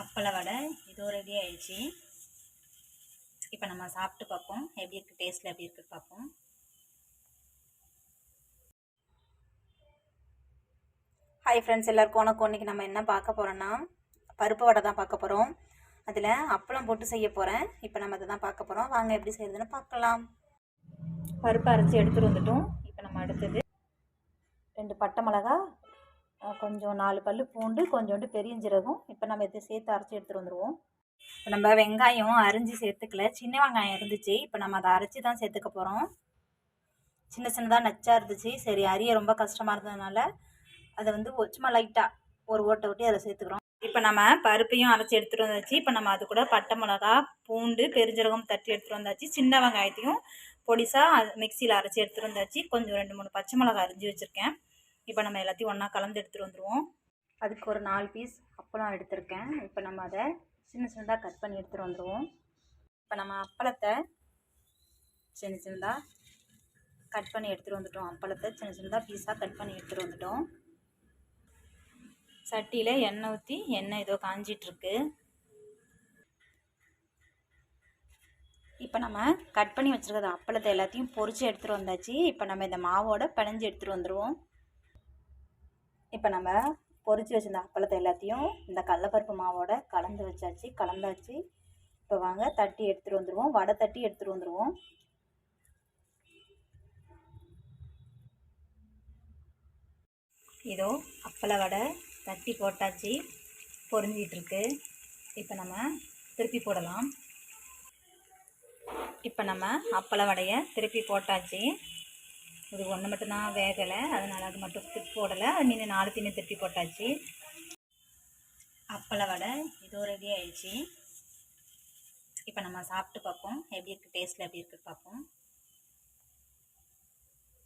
அப்பள வடை இதோ ரெடி ஆயிடுச்சு. இப்போ நம்ம சாப்பிட்டு பார்ப்போம். எப்படி இருக்குது டேஸ்ட்டில் எப்படி இருக்குது பார்ப்போம். ஹாய் ஃப்ரெண்ட்ஸ் எல்லாருக்கும் உனக்கு இன்றைக்கி நம்ம என்ன பார்க்க போகிறோன்னா பருப்பு வடை தான் பார்க்க போகிறோம் அதில் அப்பளம் போட்டு செய்ய போகிறேன் இப்போ நம்ம அதை தான் பார்க்க போகிறோம் வாங்க எப்படி செய்யறதுன்னு பார்க்கலாம். பருப்பு அரைச்சி எடுத்துகிட்டு வந்துட்டோம். இப்போ நம்ம அடுத்தது ரெண்டு பட்டை மிளகா கொஞ்சம் நாலு பல் பூண்டு கொஞ்சோண்டு பெரியஞ்சீரகம். இப்போ நம்ம இதை சேர்த்து அரைச்சி எடுத்துகிட்டு வந்துடுவோம் இப்போ நம்ம வெங்காயம் அரிஞ்சு சேர்த்துக்கல. சின்ன வெங்காயம் இருந்துச்சு. இப்போ நம்ம அதை அரைச்சி தான் சேர்த்துக்க போகிறோம் சின்ன சின்னதாக நச்சாக இருந்துச்சு. சரி அரிய ரொம்ப கஷ்டமாக இருந்ததுனால அதை வந்து சும்மா லைட்டாக ஒரு ஓட்டை ஓட்டி அதில் சேர்த்துக்கிறோம். இப்போ நம்ம பருப்பையும் அரைச்சி எடுத்துகிட்டு வந்தாச்சு. இப்போ நம்ம அது கூட பட்டை மிளகா பூண்டு பெருஞ்சீரகம் தட்டி எடுத்துகிட்டு வந்தாச்சு. சின்ன வெங்காயத்தையும் பொடிசாக மிக்சியில் அரைச்சி எடுத்துகிட்டு வந்தாச்சு. கொஞ்சம் ரெண்டு மூணு பச்சை மிளகா அரிஞ்சு வச்சுருக்கேன். இப்போ நம்ம எல்லாத்தையும் ஒன்றா கலந்து எடுத்துகிட்டு வந்துடுவோம் அதுக்கு ஒரு நாலு பீஸ் அப்பளம் எடுத்திருக்கேன். இப்போ நம்ம அதை சின்ன சின்னதாக கட் பண்ணி எடுத்துகிட்டு வந்துடுவோம் இப்போ நம்ம அப்பளத்தை சின்ன சின்னதாக கட் பண்ணி எடுத்துகிட்டு வந்துட்டோம். அப்பளத்தை சின்ன சின்னதாக பீஸாக கட் பண்ணி எடுத்துகிட்டு வந்துட்டோம். சட்டியில் எண்ணெய் ஊற்றி எண்ணெய் ஏதோ காஞ்சிட்ருக்கு இப்போ நம்ம கட் பண்ணி வச்சுருக்கிற அப்பளத்தை எல்லாத்தையும் பொறிச்சு எடுத்துகிட்டு வந்தாச்சு. இப்போ நம்ம இந்த மாவோட பிணைஞ்சு எடுத்துகிட்டு வந்துடுவோம் இப்போ நம்ம பொறிச்சு வச்சிருந்த அப்பளத்தை எல்லாத்தையும் இந்த கடலப்பருப்பு மாவோட கலந்து வச்சாச்சு. கலந்தாச்சு. இப்போ வாங்க தட்டி எடுத்துகிட்டு வந்துடுவோம் வடை தட்டி எடுத்துகிட்டு வந்துடுவோம் இதோ அப்பள வடை தட்டி போட்டாச்சு. பொரிஞ்சிட்ருக்கு இப்போ நம்ம திருப்பி போடலாம். இப்போ நம்ம அப்பள வடையை திருப்பி போட்டாச்சு. இது ஒன்று மட்டும் தான் வேகலை. அதனால் அது மட்டும் திருப்பி போடலை. அது மீன் நாலு திருப்பி போட்டாச்சு. அப்பள வடை இதோ ரெடி ஆயிடுச்சு. இப்போ நம்ம சாப்பிட்டு பார்ப்போம். எப்படி இருக்குது டேஸ்ட்டில் எப்படி இருக்குது பார்ப்போம்.